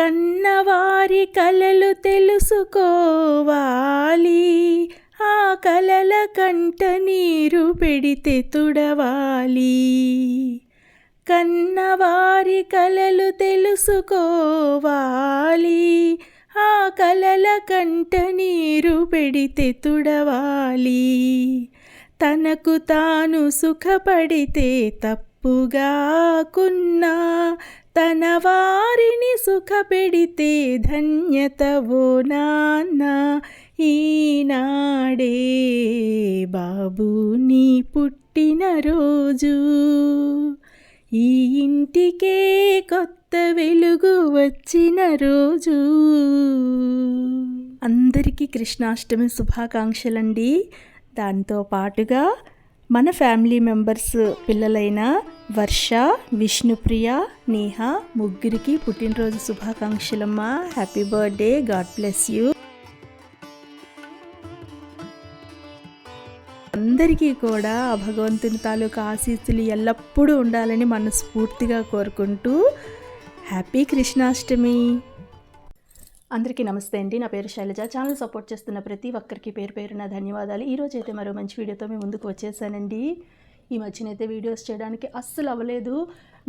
కన్నవారి కలలు తెలుసుకోవాలి. ఆ కలల కంట నీరు పెడితే తుడవాలి. కన్నవారి కలలు తెలుసుకోవాలి. ఆ కలల కంట నీరు పెడితే తుడవాలి. తనకు తాను సుఖపడితే తప్పుగాకున్నా తన వారిని సుఖపెడితే ధన్యతవో నాన్న. ఈనాడే బాబు నీ పుట్టినరోజు ఈ ఇంటికే కొత్త వెలుగు వచ్చిన రోజు. అందరికీ కృష్ణాష్టమి శుభాకాంక్షలండి. దాంతో పాటుగా మన ఫ్యామిలీ మెంబర్స్ పిల్లలైన వర్ష విష్ణుప్రియ నేహ ముగ్గురికి పుట్టినరోజు శుభాకాంక్షలమ్మా. Happy birthday God bless you అందరికీ కూడా ఆ భగవంతుని తాలూకా ఆశీస్సులు ఎల్లప్పుడూ ఉండాలని మనస్ఫూర్తిగా కోరుకుంటూ హ్యాపీ కృష్ణాష్టమి. అందరికీ నమస్తే అండి. నా పేరు శైలజ. ఛానల్ సపోర్ట్ చేస్తున్న ప్రతి ఒక్కరికి పేరు పేరున ధన్యవాదాలు. ఈరోజు అయితే మరో మంచి వీడియోతో మేము ముందుకు వచ్చేసానండి. ఈ మధ్యనైతే వీడియోస్ చేయడానికి అస్సలు అవ్వలేదు.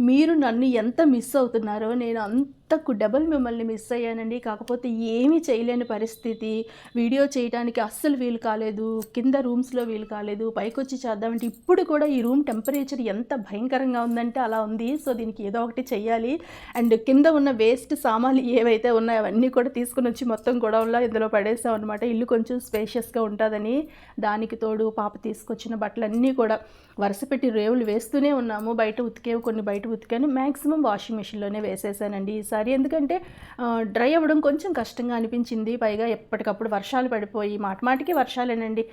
మీరు నన్ను ఎంత మిస్ అవుతున్నారో నేను అంతకు డబల్ మిమ్మల్ని మిస్ అయ్యానండి. కాకపోతే ఏమీ చేయలేని పరిస్థితి. వీడియో చేయడానికి అస్సలు వీలు కాలేదు. కింద రూమ్స్లో వీలు కాలేదు. పైకి వచ్చి చేద్దామంటే ఇప్పుడు కూడా ఈ రూమ్ టెంపరేచర్ ఎంత భయంకరంగా ఉందంటే అలా ఉంది. సో దీనికి ఏదో ఒకటి చేయాలి అండ్ కింద ఉన్న వేస్ట్ సామాన్లు ఏవైతే ఉన్నాయో అవన్నీ కూడా తీసుకుని వచ్చి మొత్తం గొడవల్లో ఇందులో పడేసాం అనమాట ఇల్లు కొంచెం స్పేషియస్గా ఉంటుందని దానికి తోడు పాప తీసుకొచ్చిన బట్టలన్నీ కూడా వరుసపెట్టి రేవులు వేస్తూనే ఉన్నాము. బయట ఉతికేవి కొన్ని బయట ఉతికాను. మ్యాక్సిమం వాషింగ్ మెషిన్లోనే వేసేసానండి ఈసారి. ఎందుకంటే డ్రై అవ్వడం కొంచెం కష్టంగా అనిపించింది. పైగా ఎప్పటికప్పుడు వర్షాలు పడిపోయి మాట మాటికి వర్షాలేనండి.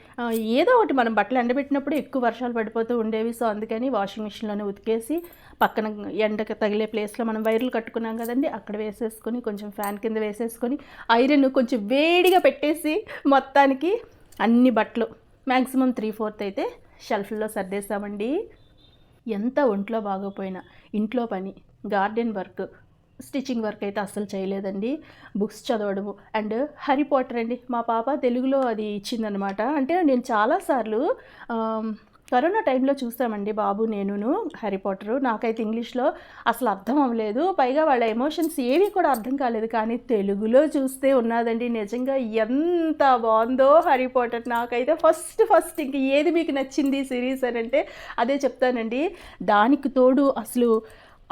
ఏదో ఒకటి మనం బట్టలు ఎండబెట్టినప్పుడు ఎక్కువ వర్షాలు పడిపోతూ ఉండేవి. సో అందుకని వాషింగ్ మెషిన్లోనే ఉతికేసి పక్కన ఎండకు తగిలే ప్లేస్లో మనం వైర్లు కట్టుకున్నాం కదండి అక్కడ వేసేసుకొని కొంచెం ఫ్యాన్ కింద వేసేసుకొని ఐరన్ కొంచెం వేడిగా పెట్టేసి మొత్తానికి అన్ని బట్టలు మ్యాక్సిమం త్రీ ఫోర్త్ అయితే షెల్ఫ్లో సర్దేశామండి. ఎంత ఒంట్లో బాగోపోయినా. ఇంట్లో పని గార్డెన్ వర్క్ స్టిచ్చింగ్ వర్క్ అయితే అస్సలు చేయలేదండి. బుక్స్ చదవడము అండ్ హరి పాటర్ అండి మా పాప తెలుగులో అది ఇచ్చిందనమాట అంటే నేను చాలాసార్లు కరోనా టైంలో చూసామండి బాబు నేనును హ్యారీ పాటరు నాకైతే ఇంగ్లీష్లో అసలు అర్థం అవ్వలేదు. పైగా వాళ్ళ ఎమోషన్స్ ఏవి కూడా అర్థం కాలేదు. కానీ తెలుగులో చూస్తే ఉన్నదండి. నిజంగా ఎంత బాగుందో హ్యారీ పాటర్ నాకైతే ఫస్ట్ ఫస్ట్ ఇంక ఏది మీకు నచ్చింది సిరీస్ అని అంటే అదే చెప్తానండి. దానికి తోడు అసలు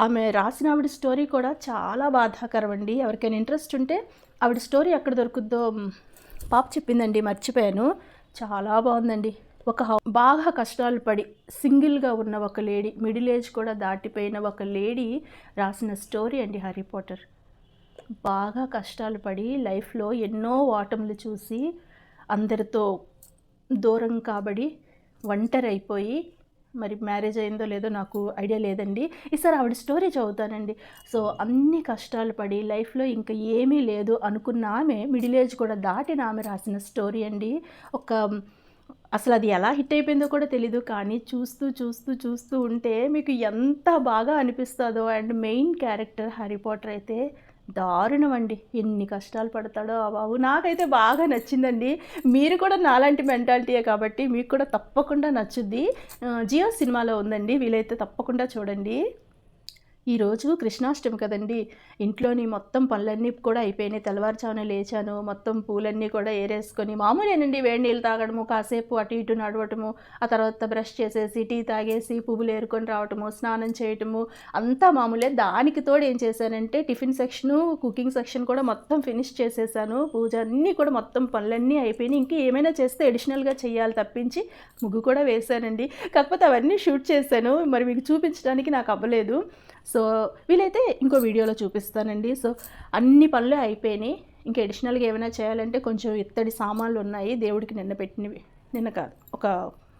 ఆమె రాసిన ఆవిడ స్టోరీ కూడా చాలా బాధాకరం అండి. ఎవరికైనా ఇంట్రెస్ట్ ఉంటే ఆవిడ స్టోరీ ఎక్కడ దొరుకుద్దో పాప చెప్పిందండి మర్చిపోయాను. చాలా బాగుందండి. ఒక బాగా కష్టాలు పడి సింగిల్గా ఉన్న ఒక లేడీ మిడిల్ ఏజ్ కూడా దాటిపోయిన ఒక లేడీ రాసిన స్టోరీ అండి హ్యారీ పాటర్. బాగా కష్టాలు పడి లైఫ్లో ఎన్నో ఓటములు చూసి అందరితో దూరం కాబడి ఒంటరి అయిపోయి మరి మ్యారేజ్ అయిందో లేదో నాకు ఐడియా లేదండి. ఈసారి ఆవిడ స్టోరీ చదువుతానండి. సో అన్ని కష్టాలు పడి లైఫ్లో ఇంకా ఏమీ లేదు అనుకున్న ఆమె మిడిల్ ఏజ్ కూడా దాటిన ఆమె రాసిన స్టోరీ అండి. ఒక అసలు అది ఎలా హిట్ అయిపోయిందో కూడా తెలీదు కానీ చూస్తూ చూస్తూ చూస్తూ ఉంటే మీకు ఎంత బాగా అనిపిస్తుందో and main character Harry Potter అయితే దారుణం అండి ఎన్ని కష్టాలు పడతాడో ఆ బాబు. నాకైతే బాగా నచ్చిందండి. మీరు కూడా నాలాంటి మెంటాలిటీయే కాబట్టి మీకు కూడా తప్పకుండా నచ్చుద్ది. జియో సినిమాలో ఉందండి. వీలైతే తప్పకుండా చూడండి. ఈరోజు కృష్ణాష్టమి కదండి. ఇంట్లోని మొత్తం పనులన్నీ కూడా అయిపోయినాయి. తెల్లవారుజామున లేచాను. మొత్తం పూలన్నీ కూడా ఏరేసుకొని మామూలేనండి. వేడి నీళ్ళు తాగడము కాసేపు అటు ఇటు నడవటము ఆ తర్వాత బ్రష్ చేసేసి టీ తాగేసి పువ్వులు ఏరుకొని రావటము స్నానం చేయటము అంతా మామూలే. దానికి తోడు ఏం చేశానంటే టిఫిన్ సెక్షను కుకింగ్ సెక్షన్ కూడా మొత్తం ఫినిష్ చేసేసాను. పూజ అన్నీ కూడా మొత్తం పనులన్నీ అయిపోయినాయి. ఇంకా ఏమైనా చేస్తే అడిషనల్గా చేయాలి తప్పించి ముగ్గు కూడా వేశానండి. కాకపోతే అవన్నీ షూట్ చేశాను. మరి మీకు చూపించడానికి నాకు అవ్వలేదు. సో వీలైతే ఇంకో వీడియోలో చూపిస్తానండి. సో అన్ని పనులు అయిపోయినాయి. ఇంకా అడిషనల్గా ఏమైనా చేయాలంటే కొంచెం ఇత్తడి సామాన్లు ఉన్నాయి. దేవుడికి నిన్న పెట్టినవి. నిన్న కాదు ఒక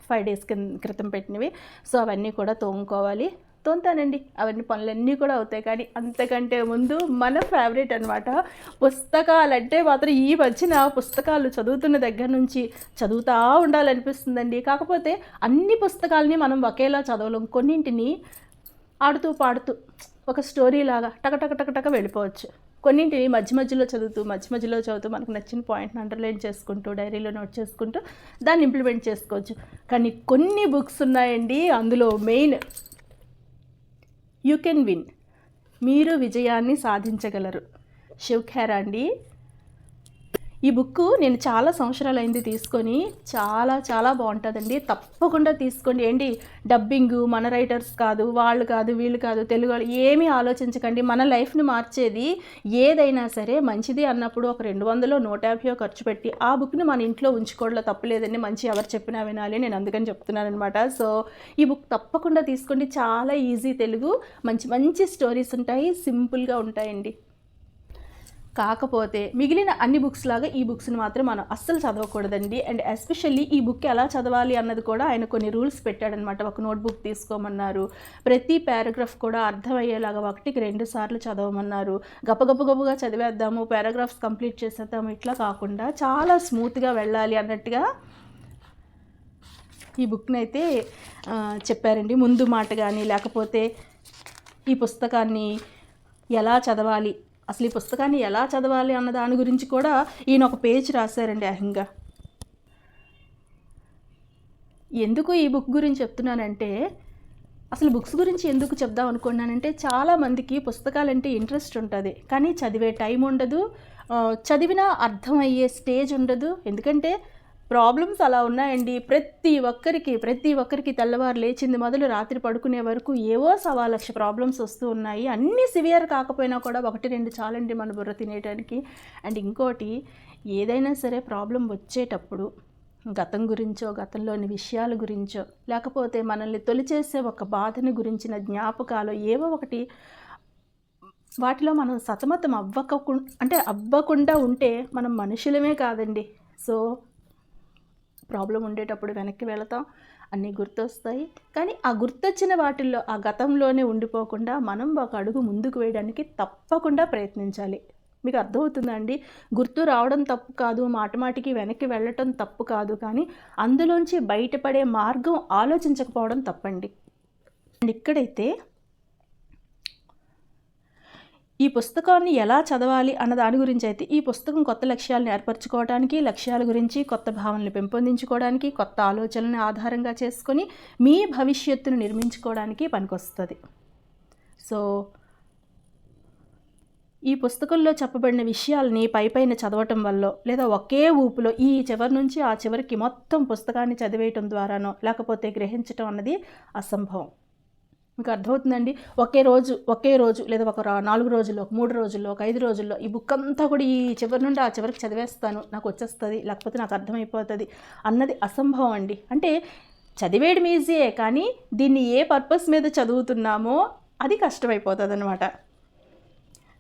ఫైవ్ డేస్ క్రితం పెట్టినవి. సో అవన్నీ కూడా తోముకోవాలి. తోంతానండి అవన్నీ పనులన్నీ కూడా అవుతాయి. కానీ అంతకంటే ముందు మన ఫేవరెట్ అనమాట పుస్తకాలంటే మాత్రం ఈ మధ్యన పుస్తకాలు చదువుతున్న దగ్గర నుంచి చదువుతూ ఉండాలనిపిస్తుందండి. కాకపోతే అన్ని పుస్తకాలని మనం ఒకేలా చదవలేం. కొన్నింటిని ఆడుతూ పాడుతూ ఒక స్టోరీ లాగా టక టక టక టక వెళ్ళిపోవచ్చు. కొన్నింటిని మధ్య మధ్యలో చదువుతూ మధ్య మధ్యలో చదువుతూ మనకు నచ్చిన పాయింట్ని అండర్లైన్ చేసుకుంటూ డైరీలో నోట్ చేసుకుంటూ దాన్ని ఇంప్లిమెంట్ చేసుకోవచ్చు. కానీ కొన్ని బుక్స్ ఉన్నాయండి. అందులో మెయిన్ యూ కెన్ విన్. మీరు విజయాన్ని సాధించగలరు. శివ్ ఖేరా అండి. ఈ బుక్ నేను చాలా సంవత్సరాలు అయింది తీసుకొని చాలా చాలా బాగుంటుందండి. తప్పకుండా తీసుకోండి. ఏంటి? డబ్బింగ్ మన రైటర్స్ కాదు వాళ్ళు కాదు వీళ్ళు కాదు తెలుగు వాళ్ళు ఏమీ ఆలోచించకండి. మన లైఫ్ని మార్చేది ఏదైనా సరే మంచిది అన్నప్పుడు ఒక రెండు వందలో నూట యాభై ఖర్చు పెట్టి ఆ బుక్ని మన ఇంట్లో ఉంచుకోవడంలో తప్పలేదండి. మంచి ఎవరు చెప్పినా వినాలి. నేను అందుకని చెప్తున్నాను అనమాట సో ఈ బుక్ తప్పకుండా తీసుకోండి. చాలా ఈజీ తెలుగు. మంచి మంచి స్టోరీస్ ఉంటాయి. సింపుల్గా ఉంటాయండి. కాకపోతే మిగిలిన అన్ని బుక్స్ లాగా ఈ బుక్స్ని మాత్రం మనం అస్సలు చదవకూడదండి. అండ్ ఎస్పెషల్లీ ఈ బుక్ ఎలా చదవాలి అన్నది కూడా ఆయన కొన్ని రూల్స్ పెట్టాడనమాట ఒక నోట్బుక్ తీసుకోమన్నారు. ప్రతి పారాగ్రాఫ్ కూడా అర్థమయ్యేలాగా ఒకటికి రెండు సార్లు చదవమన్నారు. గపగప చదివేద్దాము పారాగ్రాఫ్స్ కంప్లీట్ చేసేద్దాము ఇట్లా కాకుండా చాలా స్మూత్గా వెళ్ళాలి అన్నట్టుగా ఈ బుక్ని అయితే చెప్పారండి. ముందు మాట కానీ లేకపోతే ఈ పుస్తకాన్ని ఎలా చదవాలి అసలు ఈ పుస్తకాన్ని ఎలా చదవాలి అన్న దాని గురించి కూడా ఈయన ఒక పేజ్ రాశారండి అహింగా. ఎందుకు ఈ బుక్ గురించి చెప్తున్నానంటే అసలు బుక్స్ గురించి ఎందుకు చెప్దాం అనుకున్నానంటే చాలామందికి పుస్తకాలంటే ఇంట్రెస్ట్ ఉంటుంది. కానీ చదివే టైం ఉండదు. ఆ, చదివినా అర్థమయ్యే స్టేజ్ ఉండదు. ఎందుకంటే ప్రాబ్లమ్స్ అలా ఉన్నాయండి. ప్రతి ఒక్కరికి ప్రతి ఒక్కరికి తెల్లవారు లేచింది మొదలు రాత్రి పడుకునే వరకు ఏవో సవా లక్ష ప్రాబ్లమ్స్ వస్తూ ఉన్నాయి. అన్నీ సివియర్ కాకపోయినా కూడా ఒకటి రెండు చాలండి మన బుర్ర తినేయడానికి అండ్ ఇంకోటి ఏదైనా సరే ప్రాబ్లం వచ్చేటప్పుడు గతం గురించో గతంలోని విషయాల గురించో లేకపోతే మనల్ని తొలిచేసే ఒక బాధని గురించిన జ్ఞాపకాలు ఏవో ఒకటి వాటిలో మనం సతమతం అవ్వకుండా అంటే అవ్వకుండా ఉంటే మనం మనుషులమే కాదండి. సో ప్రాబ్లం ఉండేటప్పుడు వెనక్కి వెళతాం అన్నీ గుర్తొస్తాయి. కానీ ఆ గుర్తొచ్చిన వాటిల్లో ఆ గతంలోనే ఉండిపోకుండా మనం ఒక అడుగు ముందుకు వేయడానికి తప్పకుండా ప్రయత్నించాలి. మీకు అర్థమవుతుందండి గుర్తు రావడం తప్పు కాదు మాటమాటికి వెనక్కి వెళ్ళటం తప్పు కాదు కానీ అందులోంచి బయటపడే మార్గం ఆలోచించకపోవడం తప్పండి. అండ్ ఇక్కడైతే ఈ పుస్తకాన్ని ఎలా చదవాలి అన్న దాని గురించి అయితే ఈ పుస్తకం కొత్త లక్ష్యాలను ఏర్పరచుకోవడానికి లక్ష్యాల గురించి కొత్త భావనలు పెంపొందించుకోవడానికి కొత్త ఆలోచనలను ఆధారంగా చేసుకొని మీ భవిష్యత్తును నిర్మించుకోవడానికి పనికొస్తుంది. సో ఈ పుస్తకంలో చెప్పబడిన విషయాల్ని పైపైన చదవటం వల్ల లేదా ఒకే ఊపులో ఈ చివరి నుంచి ఆ చివరికి మొత్తం పుస్తకాన్ని చదివేయటం ద్వారానో లేకపోతే గ్రహించటం అన్నది అసంభవం. మీకు అర్థమవుతుందండి? ఒకే రోజు ఒకే రోజు లేదా ఒక నాలుగు రోజుల్లో ఒక మూడు రోజుల్లో ఒక ఐదు రోజుల్లో ఈ బుక్ అంతా కూడా ఈ చివరి నుండి ఆ చివరికి చదివేస్తాను. నాకు వచ్చేస్తుంది లేకపోతే నాకు అర్థమైపోతుంది అన్నది అసంభవం అండి. అంటే చదివేయడం ఈజీయే కానీ దీన్ని ఏ పర్పస్ మీద చదువుతున్నామో అది కష్టమైపోతుంది అనమాట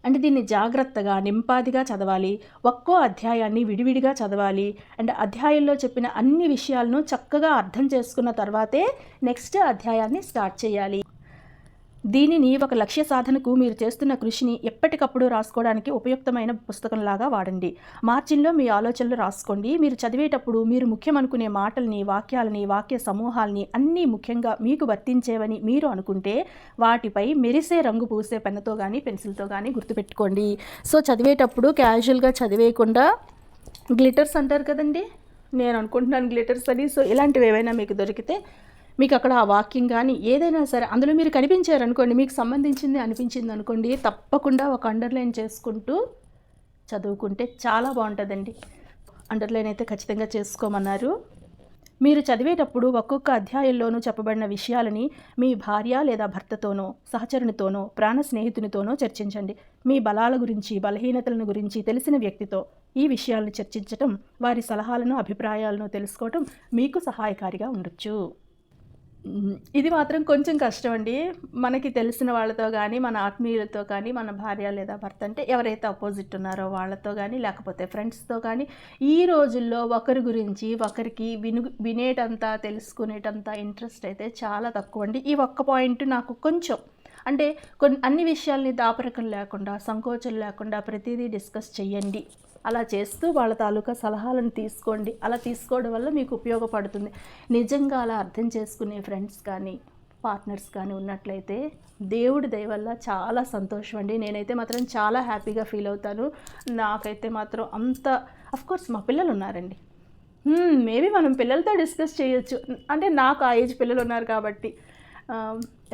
అంటే దీన్ని జాగ్రత్తగా నింపాదిగా చదవాలి ఒక్కో అధ్యాయాన్ని విడివిడిగా చదవాలి. అండ్ అధ్యాయంలో చెప్పిన అన్ని విషయాలను చక్కగా అర్థం చేసుకున్న తర్వాతే నెక్స్ట్ అధ్యాయాన్ని స్టార్ట్ చేయాలి. దీనిని ఒక లక్ష్య సాధనకు మీరు చేస్తున్న కృషిని ఎప్పటికప్పుడు రాసుకోవడానికి ఉపయుక్తమైన పుస్తకంలాగా వాడండి. మార్జిన్లో మీ ఆలోచనలు రాసుకోండి. మీరు చదివేటప్పుడు మీరు ముఖ్యమనుకునే మాటల్ని వాక్యాలని వాక్య సమూహాల్ని అన్నీ ముఖ్యంగా మీకు వర్తించేవని మీరు అనుకుంటే వాటిపై మెరిసే రంగు పూసే పెన్నుతో కానీ పెన్సిల్తో కానీ గుర్తుపెట్టుకోండి. సో చదివేటప్పుడు క్యాజువల్గా చదివేయకుండా గ్లిటర్స్ అంటారు కదండి? నేను అనుకుంటున్నాను గ్లిటర్స్ అని. సో ఇలాంటివి ఏవైనా మీకు దొరికితే మీకు అక్కడ ఆ వాక్యం కానీ ఏదైనా సరే అందులో మీరు కనిపించారు అనుకోండి మీకు సంబంధించింది అనిపించింది అనుకోండి తప్పకుండా ఒక అండర్లైన్ చేసుకుంటూ చదువుకుంటే చాలా బాగుంటుందండి. అండర్లైన్ అయితే ఖచ్చితంగా చేసుకోమన్నారు. మీరు చదివేటప్పుడు ఒక్కొక్క అధ్యాయంలోనూ చెప్పబడిన విషయాలని మీ భార్య లేదా భర్తతోనో సహచరునితోనో ప్రాణ స్నేహితునితోనో చర్చించండి. మీ బలాల గురించి బలహీనతలను గురించి తెలిసిన వ్యక్తితో ఈ విషయాలను చర్చించటం వారి సలహాలను అభిప్రాయాలను తెలుసుకోవటం మీకు సహాయకారిగా ఉండొచ్చు. ఇది మాత్రం కొంచెం కష్టం అండి మనకి తెలిసిన వాళ్ళతో కానీ మన ఆత్మీయులతో కానీ మన భార్య లేదా భర్త అంటే ఎవరైతే అపోజిట్ ఉన్నారో వాళ్ళతో కానీ లేకపోతే ఫ్రెండ్స్తో కానీ ఈ రోజుల్లో ఒకరి గురించి ఒకరికి విను వినేటంత తెలుసుకునేటంత ఇంట్రెస్ట్ అయితే చాలా తక్కువ అండి ఈ ఒక్క పాయింట్ నాకు కొంచెం అంటే కొన్ని అన్ని విషయాల్ని దాపరికం లేకుండా సంకోచం లేకుండా ప్రతిదీ డిస్కస్ చేయండి అలా చేస్తూ వాళ్ళ తాలూకా సలహాలను తీసుకోండి. అలా తీసుకోవడం వల్ల మీకు ఉపయోగపడుతుంది. నిజంగా అలా అర్థం చేసుకునే ఫ్రెండ్స్ కానీ పార్ట్నర్స్ కానీ ఉన్నట్లయితే దేవుడి దయ వల్ల చాలా సంతోషం అండి. నేనైతే మాత్రం చాలా హ్యాపీగా ఫీల్ అవుతాను. నాకైతే మాత్రం అంత కోర్స్ మా పిల్లలు ఉన్నారండి. మేబీ మనం పిల్లలతో డిస్కస్ చేయొచ్చు. అంటే నాకు ఆ ఏజ్ పిల్లలు ఉన్నారు కాబట్టి.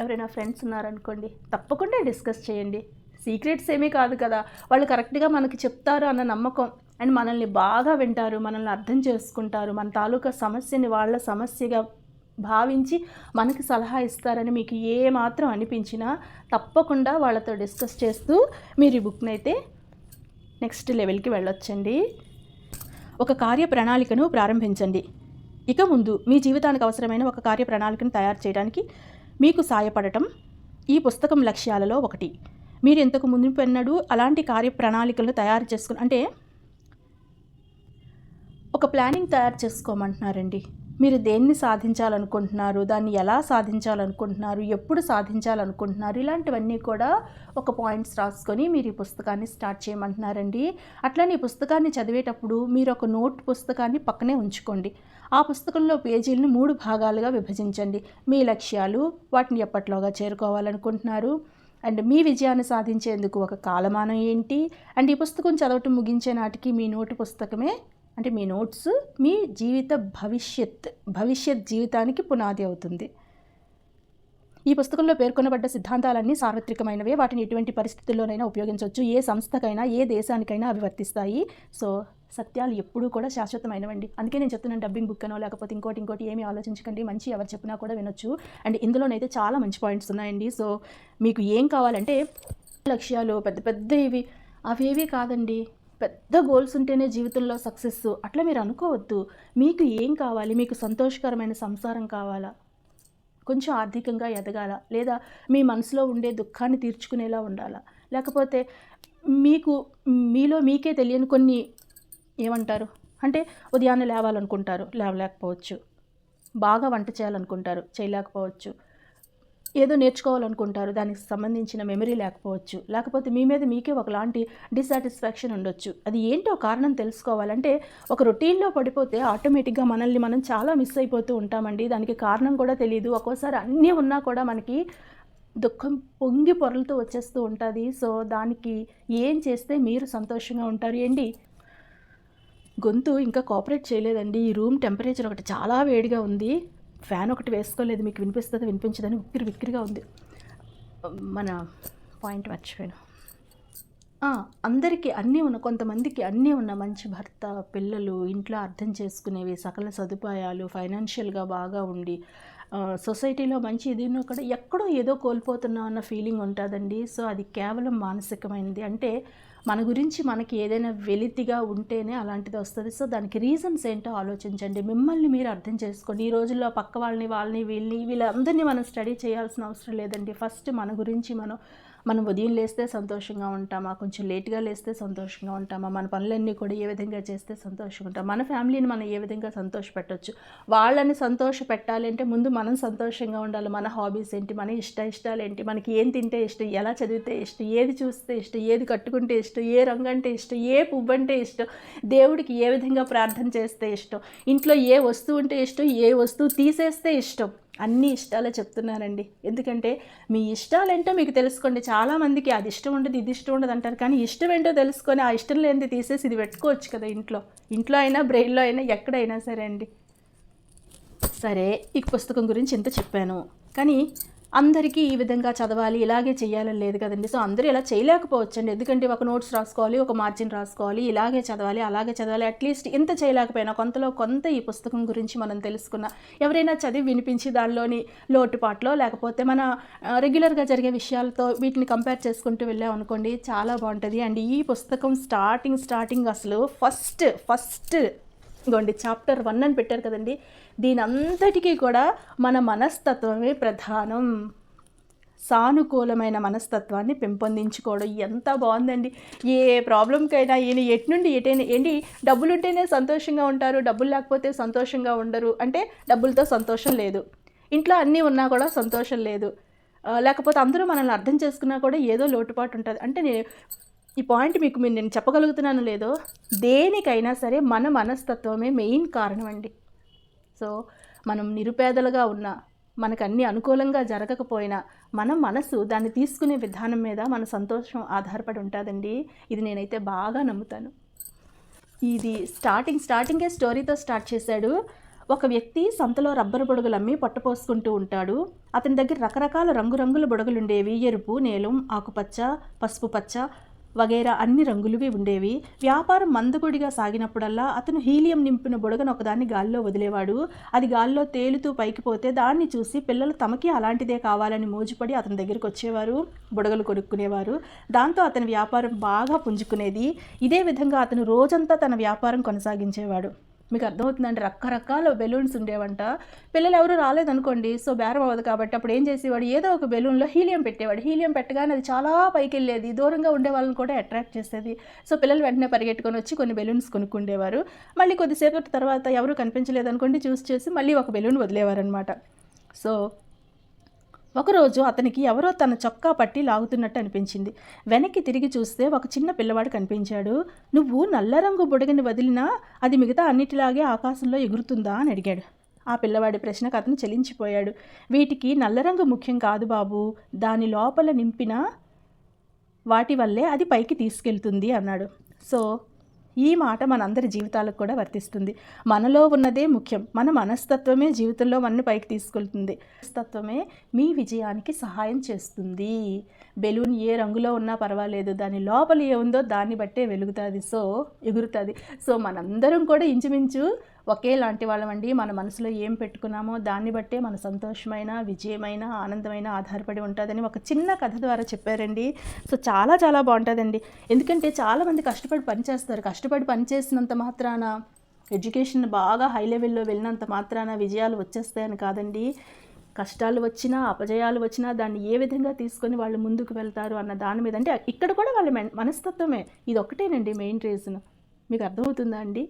ఎవరైనా ఫ్రెండ్స్ ఉన్నారనుకోండి తప్పకుండా డిస్కస్ చేయండి. సీక్రెట్స్ ఏమీ కాదు కదా. వాళ్ళు కరెక్ట్గా మనకి చెప్తారు అన్న నమ్మకం. అండ్ మనల్ని బాగా వింటారు మనల్ని అర్థం చేసుకుంటారు మన తాలూకా సమస్యని వాళ్ళ సమస్యగా భావించి మనకి సలహా ఇస్తారని మీకు ఏ మాత్రం అనిపించినా తప్పకుండా వాళ్ళతో డిస్కస్ చేస్తూ మీరు ఈ బుక్ని అయితే నెక్స్ట్ లెవెల్కి వెళ్ళొచ్చండి. ఒక కార్య ప్రణాళికను ప్రారంభించండి. ఇక ముందు మీ జీవితానికి అవసరమైన ఒక కార్య ప్రణాళికను తయారు చేయడానికి మీకు సాయపడటం ఈ పుస్తకం లక్ష్యాలలో ఒకటి. మీరు ఇంతకు ముందు పెన్నడు అలాంటి కార్య ప్రణాళికలు తయారు చేసుకుని అంటే ఒక ప్లానింగ్ తయారు చేసుకోమంటున్నారండి. మీరు దేన్ని సాధించాలనుకుంటున్నారు దాన్ని ఎలా సాధించాలనుకుంటున్నారు ఎప్పుడు సాధించాలనుకుంటున్నారు ఇలాంటివన్నీ కూడా ఒక పాయింట్స్ రాసుకొని మీరు ఈ పుస్తకాన్ని స్టార్ట్ చేయమంటున్నారండి. అట్లనే ఈ పుస్తకాన్ని చదివేటప్పుడు మీరు ఒక నోట్ పుస్తకాన్ని పక్కనే ఉంచుకోండి. ఆ పుస్తకంలో పేజీలను మూడు భాగాలుగా విభజించండి. మీ లక్ష్యాలు వాటిని ఎప్పట్లోగా చేరుకోవాలనుకుంటున్నారు అండ్ మీ విజయాన్ని సాధించేందుకు ఒక కాలమానం ఏంటి? అండ్ ఈ పుస్తకం చదవటం ముగించే నాటికి మీ నోటు పుస్తకమే? అంటే మీ నోట్స్ మీ జీవిత భవిష్యత్ భవిష్యత్ జీవితానికి పునాది అవుతుంది. ఈ పుస్తకంలో పేర్కొనబడ్డ సిద్ధాంతాలన్నీ సార్వత్రికమైనవే. వాటిని ఎటువంటి పరిస్థితుల్లోనైనా ఉపయోగించవచ్చు. ఏ సంస్థకైనా ఏ దేశానికైనా అవి వర్తిస్తాయి. సో సత్యాలు ఎప్పుడూ కూడా శాశ్వతమైనవండి. అందుకే నేను చెప్తున్నాను డబ్బింగ్ బుక్ అనో లేకపోతే ఇంకోటి ఇంకోటి ఏమీ ఆలోచించకండి. మంచి ఎవరు చెప్పినా కూడా వినొచ్చు. అండ్ ఇందులోనైతే చాలా మంచి పాయింట్స్ ఉన్నాయండి. సో మీకు ఏం కావాలంటే లక్ష్యాలు పెద్ద పెద్ద ఇవి. అవేవి కాదండి. పెద్ద గోల్స్ ఉంటేనే జీవితంలో సక్సెస్. అట్లా మీరు అనుకోవద్దు. మీకు ఏం కావాలి? మీకు సంతోషకరమైన సంసారం కావాలా? కొంచెం ఆర్థికంగా ఎదగాల? లేదా మీ మనసులో ఉండే దుఃఖాన్ని తీర్చుకునేలా ఉండాలా? లేకపోతే మీకు మీలో మీకే తెలియని కొన్ని ఏమంటారు? అంటే ఉదయాన్నే లేవాలనుకుంటారు లేవలేకపోవచ్చు. బాగా వంట చేయాలనుకుంటారు చేయలేకపోవచ్చు. ఏదో నేర్చుకోవాలనుకుంటారు దానికి సంబంధించిన మెమరీ లేకపోవచ్చు. లేకపోతే మీ మీద మీకే ఒకలాంటి డిస్సాటిస్ఫాక్షన్ ఉండొచ్చు. అది ఏంటో కారణం తెలుసుకోవాలంటే ఒక రొటీన్లో పడిపోతే ఆటోమేటిక్గా మనల్ని మనం చాలా మిస్ అయిపోతూ ఉంటామండి. దానికి కారణం కూడా తెలియదు ఒక్కోసారి అన్నీ ఉన్నా కూడా మనకి దుఃఖం పొంగి పొరలతో వచ్చేస్తూ ఉంటుంది. సో దానికి ఏం చేస్తే మీరు సంతోషంగా ఉంటారు ఏంటి? గొంతు ఇంకా కోఆపరేట్ చేయలేదండి. ఈ రూమ్ టెంపరేచర్ ఒకటి చాలా వేడిగా ఉంది. ఫ్యాన్ ఒకటి వేసుకోలేదు. మీకు వినిపిస్తుందో? వినిపించదని ఉక్కిరి విక్కిరిగా ఉంది. మన పాయింట్ మర్చిపోయాను. అందరికీ అన్నీ ఉన్న కొంతమందికి అన్నీ ఉన్న మంచి భర్త పిల్లలు ఇంట్లో అర్థం చేసుకునేవి సకల సదుపాయాలు ఫైనాన్షియల్గా బాగా ఉండి సొసైటీలో మంచి ఇది కూడా ఎక్కడో ఏదో కోల్పోతున్నాం అన్న ఫీలింగ్ ఉంటుందండి. సో అది కేవలం మానసికమైనది అంటే మన గురించి మనకి ఏదైనా వెలితిగా ఉంటేనే అలాంటిది వస్తుంది. సో దానికి రీజన్స్ ఏంటో ఆలోచించండి. మిమ్మల్ని మీరు అర్థం చేసుకోండి. ఈ రోజుల్లో పక్క వాళ్ళని వాళ్ళని వీళ్ళని వీళ్ళందరినీ మనం స్టడీ చేయాల్సిన అవసరం లేదండి. ఫస్ట్ మన గురించి మనం మనం ఉదయం లేస్తే సంతోషంగా ఉంటామా? కొంచెం లేట్గా లేస్తే సంతోషంగా ఉంటామా? మన పనులన్నీ కూడా ఏ విధంగా చేస్తే సంతోషంగా ఉంటాం? మన ఫ్యామిలీని మనం ఏ విధంగా సంతోషపెట్టవచ్చు వాళ్ళని సంతోష పెట్టాలి అంటే ముందు మనం సంతోషంగా ఉండాలి. మన హాబీస్ ఏంటి? మన ఇష్ట ఇష్టాలు ఏంటి? మనకి ఏం తింటే ఇష్టం? ఎలా చదివితే ఇష్టం? ఏది చూస్తే ఇష్టం? ఏది కట్టుకుంటే ఇష్టం? ఏ రంగు అంటే ఇష్టం? ఏ పువ్వు అంటే ఇష్టం? దేవుడికి ఏ విధంగా ప్రార్థన చేస్తే ఇష్టం? ఇంట్లో ఏ వస్తువు ఉంటే ఇష్టం? ఏ వస్తువు తీసేస్తే ఇష్టం? అన్ని ఇష్టాలే చెప్తున్నానండి ఎందుకంటే మీ ఇష్టాలేంటో మీకు తెలుసుకోండి. చాలామందికి అది ఇష్టం ఉండదు ఇది ఇష్టం ఉండదు అంటారు. కానీ ఇష్టం ఏంటో తెలుసుకొని ఆ ఇష్టం లేనిది తీసేసి ఇది పెట్టుకోవచ్చు కదా ఇంట్లో. ఇంట్లో అయినా బ్రెయిన్లో అయినా ఎక్కడైనా సరే అండి. సరే ఈ పుస్తకం గురించి ఇంత చెప్పాను. కానీ అందరికీ ఈ విధంగా చదవాలి ఇలాగే చేయాలని లేదు కదండి. సో అందరూ ఇలా చేయలేకపోవచ్చండి. ఎందుకంటే ఒక నోట్స్ రాసుకోవాలి ఒక మార్జిన్ రాసుకోవాలి ఇలాగే చదవాలి అలాగే చదవాలి అట్లీస్ట్ ఇంత చేయలేకపోయినా కొంతలో కొంత ఈ పుస్తకం గురించి మనం తెలుసుకున్న ఎవరైనా చదివి వినిపించి దానిలోని లోటుపాట్లో లేకపోతే మన రెగ్యులర్గా జరిగే విషయాలతో వీటిని కంపేర్ చేసుకుంటూ వెళ్ళాం అనుకోండి చాలా బాగుంటుంది. అండ్ ఈ పుస్తకం స్టార్టింగ్ స్టార్టింగ్ అసలు ఫస్ట్ ఫస్ట్ గోండి చాప్టర్ వన్ అని పెట్టారు కదండి. దీనంతటికీ కూడా మన మనస్తత్వమే ప్రధానం. సానుకూలమైన మనస్తత్వాన్ని పెంపొందించుకోవడం ఎంత బాగుందండి. ఏ ప్రాబ్లంకైనా ఈయన ఎటు నుండి ఎటైనా ఏంటి డబ్బులు ఉంటేనే సంతోషంగా ఉంటారు డబ్బులు లేకపోతే సంతోషంగా ఉండరు. అంటే డబ్బులతో సంతోషం లేదు. ఇంట్లో అన్నీ ఉన్నా కూడా సంతోషం లేదు. లేకపోతే అందరూ మనల్ని అర్థం చేసుకున్నా కూడా ఏదో లోటుపాటు ఉంటుంది. అంటే నేను ఈ పాయింట్ మీకు నేను చెప్పగలుగుతున్నాను లేదో దేనికైనా సరే మన మనస్తత్వమే మెయిన్ కారణం అండి. సో మనం నిరుపేదలుగా ఉన్నా మనకు అన్ని అనుకూలంగా జరగకపోయినా మన మనసు దాన్ని తీసుకునే విధానం మీద మన సంతోషం ఆధారపడి ఉంటుందండి. ఇది నేనైతే బాగా నమ్ముతాను. ఇది స్టార్టింగ్ స్టార్టింగే స్టోరీతో స్టార్ట్ చేశాడు. ఒక వ్యక్తి సంతలో రబ్బరు బుడగలు అమ్మి పొట్టపోసుకుంటూ ఉంటాడు. అతని దగ్గర రకరకాల రంగురంగుల బుడగలు ఉండేవి ఎరుపు నీలం ఆకుపచ్చ పసుపు పచ్చ వగైరా అన్ని రంగులువి ఉండేవి. వ్యాపారం మందకొడిగా సాగినప్పుడల్లా అతను హీలియం నింపిన బుడగను ఒకదాన్ని గాల్లో వదిలేవాడు. అది గాల్లో తేలుతూ పైకి పోతే దాన్ని చూసి పిల్లలు తమకి అలాంటిదే కావాలని మోజుపడి అతని దగ్గరికి వచ్చేవారు. బుడగలు కొనుక్కునేవారు. దాంతో అతని వ్యాపారం బాగా పుంజుకునేది. ఇదే విధంగా అతను రోజంతా తన వ్యాపారం కొనసాగించేవాడు. మీకు అర్థమవుతుందండి. రకరకాల బెలూన్స్ ఉండేవంట. పిల్లలు ఎవరు రాలేదనుకోండి. సో బేరం అవ్వదు కాబట్టి అప్పుడు ఏం చేసేవాడు? ఏదో ఒక బెలూన్లో హీలియం పెట్టేవాడు. హీలియం పెట్టగానే అది చాలా పైకి వెళ్ళేది దూరంగా ఉండే వాళ్ళని కూడా అట్రాక్ట్ చేసేది. సో పిల్లలు వెంటనే పరిగెట్టుకొని వచ్చి కొన్ని బెలూన్స్ కొనుక్కుండేవారు. మళ్ళీ కొద్దిసేపటి తర్వాత ఎవరు కనిపించలేదనుకోండి చూస్ చూసి చేసి మళ్ళీ ఒక బెలూన్ వదిలేవారనమాట. సో ఒకరోజు అతనికి ఎవరో తన చొక్కా పట్టి లాగుతున్నట్టు అనిపించింది. వెనక్కి తిరిగి చూస్తే ఒక చిన్న పిల్లవాడు కనిపించాడు. నువ్వు నల్ల రంగు బుడగని వదిలినా అది మిగతా అన్నిటిలాగే ఆకాశంలో ఎగురుతుందా? అని అడిగాడు. ఆ పిల్లవాడి ప్రశ్నకు అతను చెలించిపోయాడు. వీటికి నల్ల రంగు ముఖ్యం కాదు బాబు. దాని లోపల నింపిన వాటి వల్లే అది పైకి తీసుకెళ్తుంది అన్నాడు. సో ఈ మాట మనందరి జీవితాలకు కూడా వర్తిస్తుంది. మనలో ఉన్నదే ముఖ్యం. మన మనస్తత్వమే జీవితంలో మనని పైకి తీసుకెళ్తుంది. మనస్తత్వమే మీ విజయానికి సహాయం చేస్తుంది. బెలూన్ ఏ రంగులో ఉన్నా పర్వాలేదు. దాని లోపల ఏముందో దాన్ని బట్టే వెలుగుతుంది. సో ఎగురుతుంది. సో మనందరం కూడా ఇంచుమించు ఒకేలాంటి వాళ్ళమండి. మన మనసులో ఏం పెట్టుకున్నామో దాన్ని బట్టే మన సంతోషమైన విజయమైన ఆనందమైన ఆధారపడి ఉంటుందని ఒక చిన్న కథ ద్వారా చెప్పారండి. సో చాలా చాలా బాగుంటుందండి. ఎందుకంటే చాలామంది కష్టపడి పనిచేస్తారు. కష్టపడి పనిచేసినంత మాత్రాన ఎడ్యుకేషన్ బాగా హై లెవెల్లో వెళ్ళినంత మాత్రాన విజయాలు వచ్చేస్తాయని కాదండి. కష్టాలు వచ్చినా అపజయాలు వచ్చినా దాన్ని ఏ విధంగా తీసుకొని వాళ్ళు ముందుకు వెళ్తారు అన్న దాని మీద అంటే ఇక్కడ కూడా వాళ్ళ మెన్- మనస్తత్వమే. ఇది ఒకటేనండి మెయిన్ రీజన్. మీకు అర్థమవుతుందా అండి?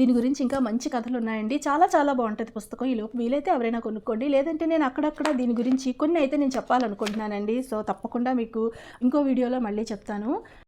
దీని గురించి ఇంకా మంచి కథలు ఉన్నాయండి. చాలా చాలా బాగుంటుంది పుస్తకం. ఈ లోపు వీలైతే ఎవరైనా కొనుక్కోండి. లేదంటే నేను అక్కడక్కడ దీని గురించి కొన్ని అయితే నేను చెప్పాలనుకుంటున్నానండి. సో తప్పకుండా మీకు ఇంకో వీడియోలో మళ్ళీ చెప్తాను.